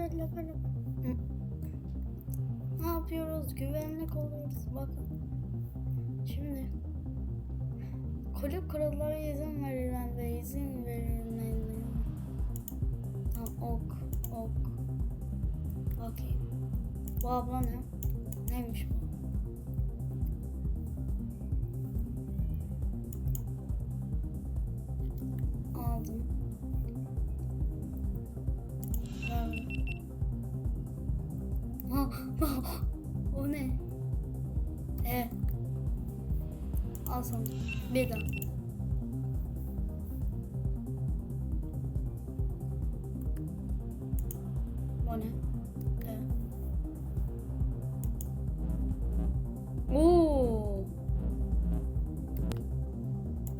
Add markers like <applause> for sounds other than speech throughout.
yaparım. Hı. Ne yapıyoruz? Güvenlik oluyoruz. Bakın. Şimdi kulüp kurallara izin verilen ve izin verilmeyen Tamam ok ok. Bakayım. Bu abla ne? Neymiş bu? <laughs> o ne? E. Al sana. Bir daha. O ne? E. Oo.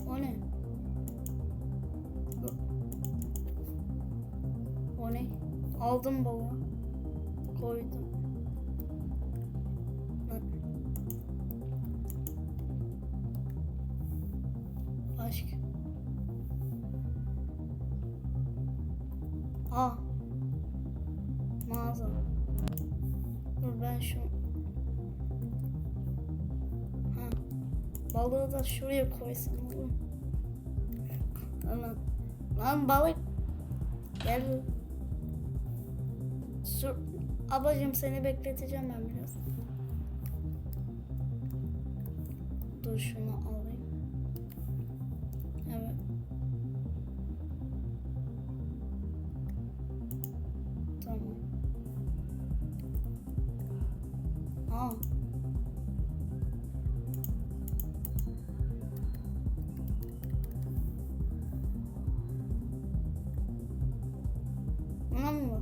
O ne? O ne? Aldım baba. Koydum. Mağaza. Dur ben şu... Ha. Balığı da şuraya koysam olur? Lan, lan balık. Gel. Sur Ablacığım seni bekleteceğim ben biraz. Dur şunu alayım. Evet. Tamam. Buna mı?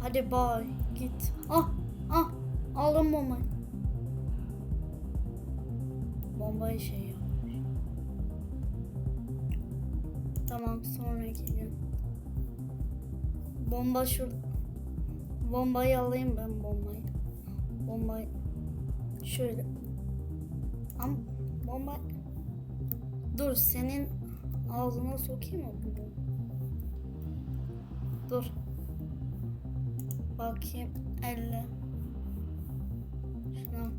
Hadi bay git. Ah ah aldım bombayı. Bombayı şey yapmış. Tamam sonraki gün. Bomba şurada. Bombayı alayım ben bombayı. Bombayı şöyle. Am bomba Dur senin ağzına sokayım mı bunu? Dur. Bakayım elle. Şuna.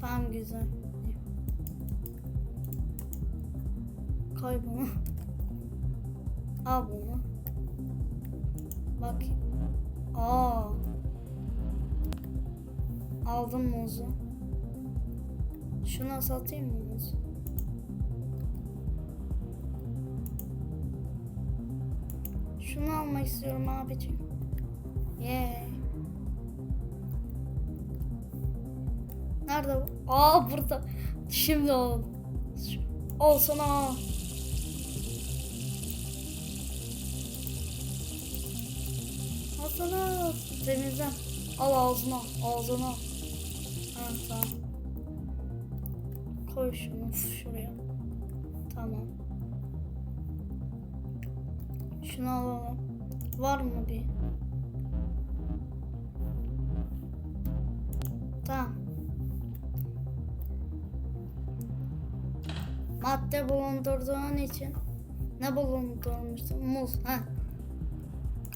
Tamam güzel. Koy bunu. Al bunu. Bak. Aa. Aldım muzu. Şuna satayım mı muzu? Şunu almak istiyorum abicim. Yeah. Nerede bu? Aa burada. Şimdi ol. Ol sana. Sana. Temizle. Al ağzına. Ağzına. Ha tamam. Koy şunu şuraya. Tamam. Şunu alalım. Var mı bir? Tamam. Madde bulundurduğun için ne bulundurmuştun? Muz. Ha.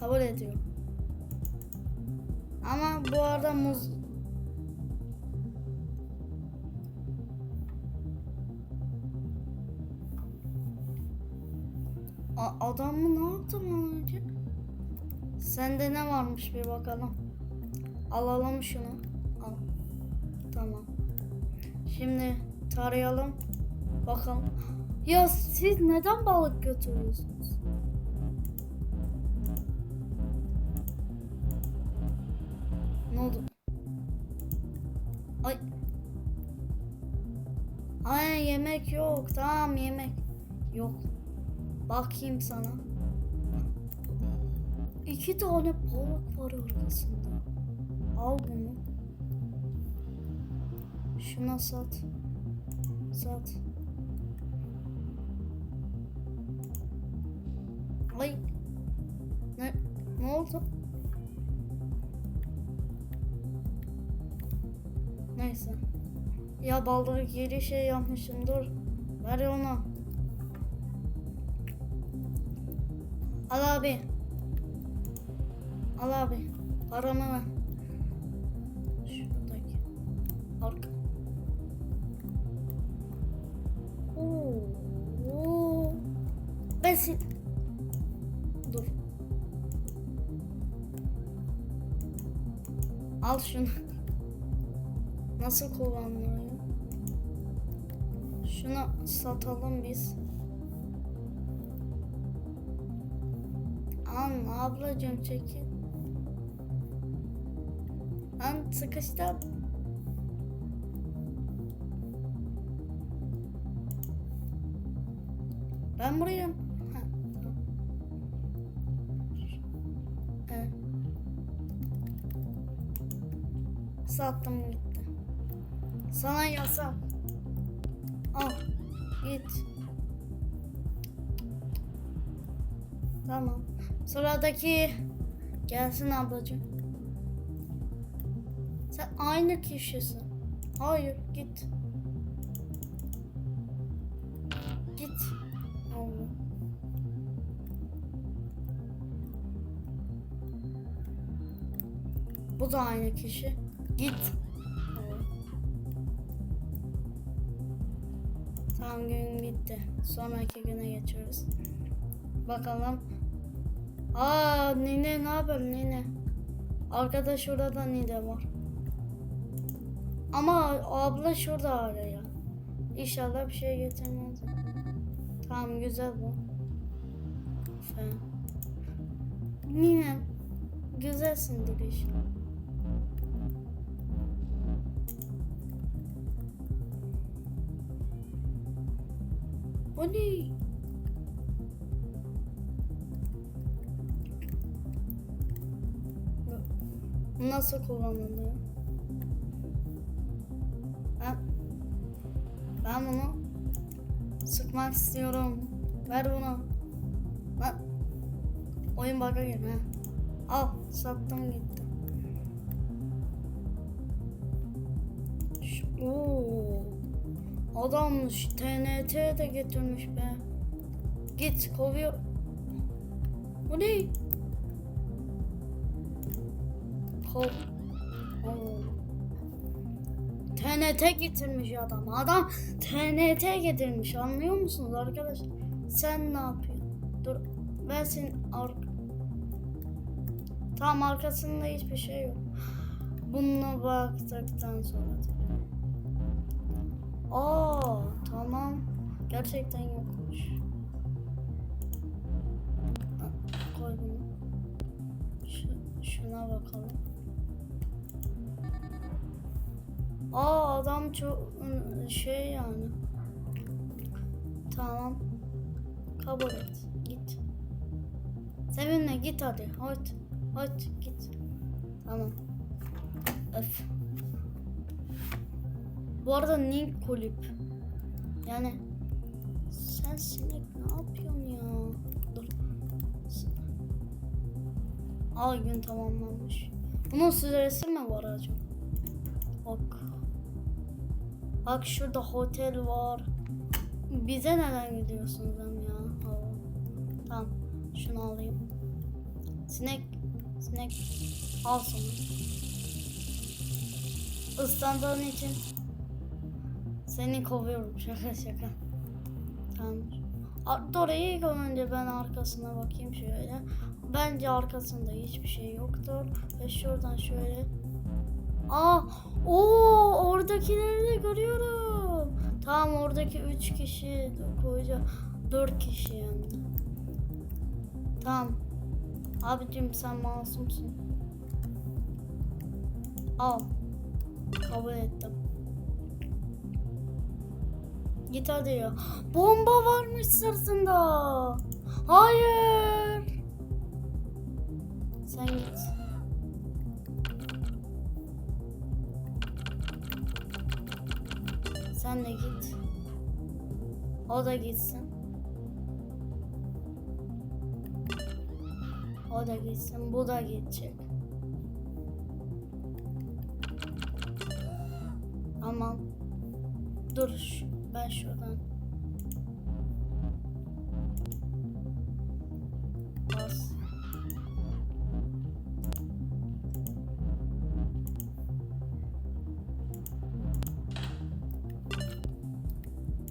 Kabul ediyorum. Ama bu arada muz adam mı ne yaptı bana önce? Sende ne varmış bir bakalım. Alalım şunu. Al. Tamam. Şimdi tarayalım. Bakalım. Ya siz neden balık götürüyorsunuz? Ne oldu? Ay. Ay yemek yok. Tamam yemek. Yok. Bakayım sana. İki tane balık var arkasında. Al bunu. Şuna sat. Sat. Ay. Ne, ne oldu? Neyse. Ya balık yeri şey yapmışım dur. Ver onu. Al abi. Al abi. Paramı ver. Şuradaki. Arka. Oo. Besin. Dur. Al şunu. Nasıl kullanılıyor? Şunu satalım biz. An ablacığım çekil. An sıkıştım. Ben. Evet. Sattım gitti. Sana yasak. Al. Git. Tamam. Sıradaki gelsin ablacığım. Sen aynı kişisin. Hayır git. Git. Allah. Bu da aynı kişi. Git. Tamam gün bitti. Sonraki güne geçiyoruz. Bakalım. Aa Nine ne haber Nine? Arkada şurada da Nine var. Ama abla şurada araya. İnşallah bir şey getirmez. Tamam güzel bu. Fe. Nine güzelsindir inşallah. O ne? Nasıl kullanılıyor? Ben, ben bunu sıkmak istiyorum. Ver bunu. Lan. Oyun bug'a gir ha. Al sattım gitti. Ş- Oo. Adam TNT de getirmiş be. Git kovuyor. Bu ne? Kov. TNT getirmiş adam. Adam TNT getirmiş. Anlıyor musunuz arkadaşlar? Sen ne yapıyorsun? Dur. Ben senin ar Tam arkasında hiçbir şey yok. Bununla baktıktan sonra. Aa, tamam. Gerçekten yokmuş. Koy bunu. Şu, şuna bakalım. Aa adam çok ıı, şey yani. Tamam. Kabul et. Git. Seninle git hadi. Hadi. Hadi git. Tamam. Öf. Bu arada Nink kulüp. Yani sen sinek ne yapıyorsun ya? Dur. Aa gün tamamlanmış. Bunun süresi mi var acaba? Bak. Bak şurada otel var. Bize neden gidiyorsunuz hem ya? Aa. Tamam. Şunu alayım. Sinek. Sinek. Al sana. Islandığın için seni kovuyorum. <laughs> Şaka şaka. Tamam. A- Dur ilk önce ben arkasına bakayım şöyle. Bence arkasında hiçbir şey yoktur. Ve şuradan şöyle. Aa, o oradakileri de görüyorum. Tamam oradaki üç kişi koyacağım. Dört kişi yani. Tamam. Abicim sen masumsun. Al. Kabul ettim. Git hadi ya. Bomba varmış sırtında. Hayır. Sen git. Sen de git. O da gitsin. O da gitsin. Bu da gidecek. Tamam. Dur ben şuradan. Bas.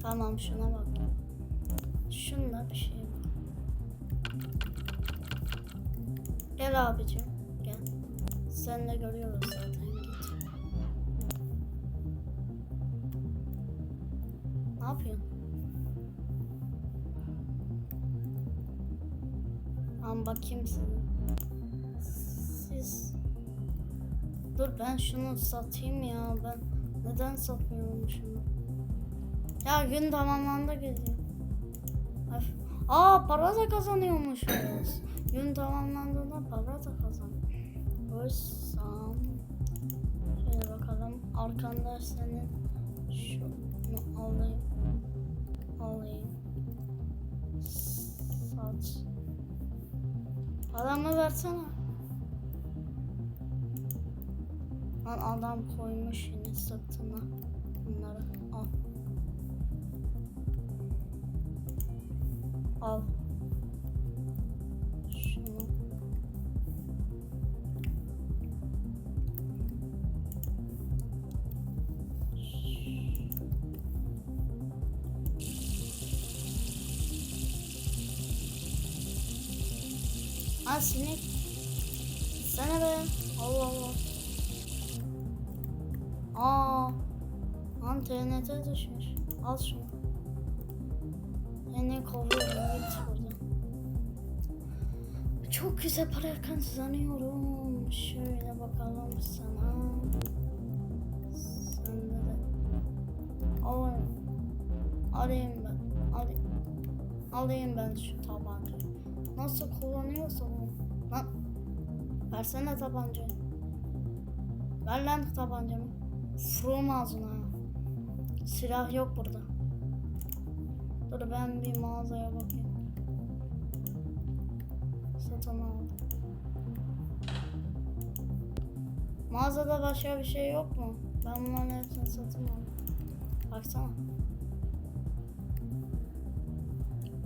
Tamam şuna bak. Şunda bir şey var. Gel abicim gel. Sen de görüyoruz zaten git. Yapıyorsun? An bakayım size. Siz Dur ben şunu satayım ya ben neden satmıyorum şunu? Ya gün tamamlandı geziyor. Öf. Aa para da kazanıyormuşuz. gün tamamlandığında para da kazan. Ölsem. Şöyle bakalım. Arkanda senin şunu alayım. Alayım. Sat. Adamı versene. Lan adam koymuş yine sırtına bunları. Al. Al. Ha sinek. Sana be. Allah Allah. Aa. Lan TNT düşmüş. Al şunu. Beni kovuyorum. Çok güzel para kazanıyorum. Şöyle bakalım sana. Sende de. Al. Alayım ben. Alayım. Alayım ben şu tabancayı. Nasıl kullanıyorsa bu. Lan. Versene tabancayı. Ver lan tabancamı. Fırım ağzına. Silah yok burada. Dur ben bir mağazaya bakayım. Satın aldım. Mağazada başka bir şey yok mu? Ben bunların hepsini satın aldım. Baksana.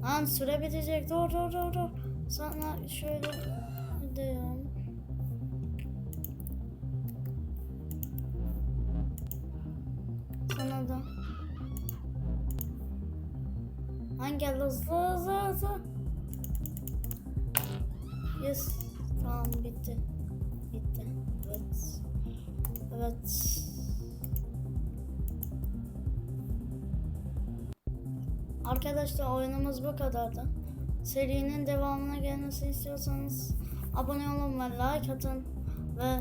Lan süre bitecek. Dur dur dur dur. Sana şöyle hızlı hızlı hızlı. Yes. Tamam bitti. Bitti. Evet. Evet. Arkadaşlar oyunumuz bu kadardı. Serinin devamına gelmesi istiyorsanız abone olun ve like atın ve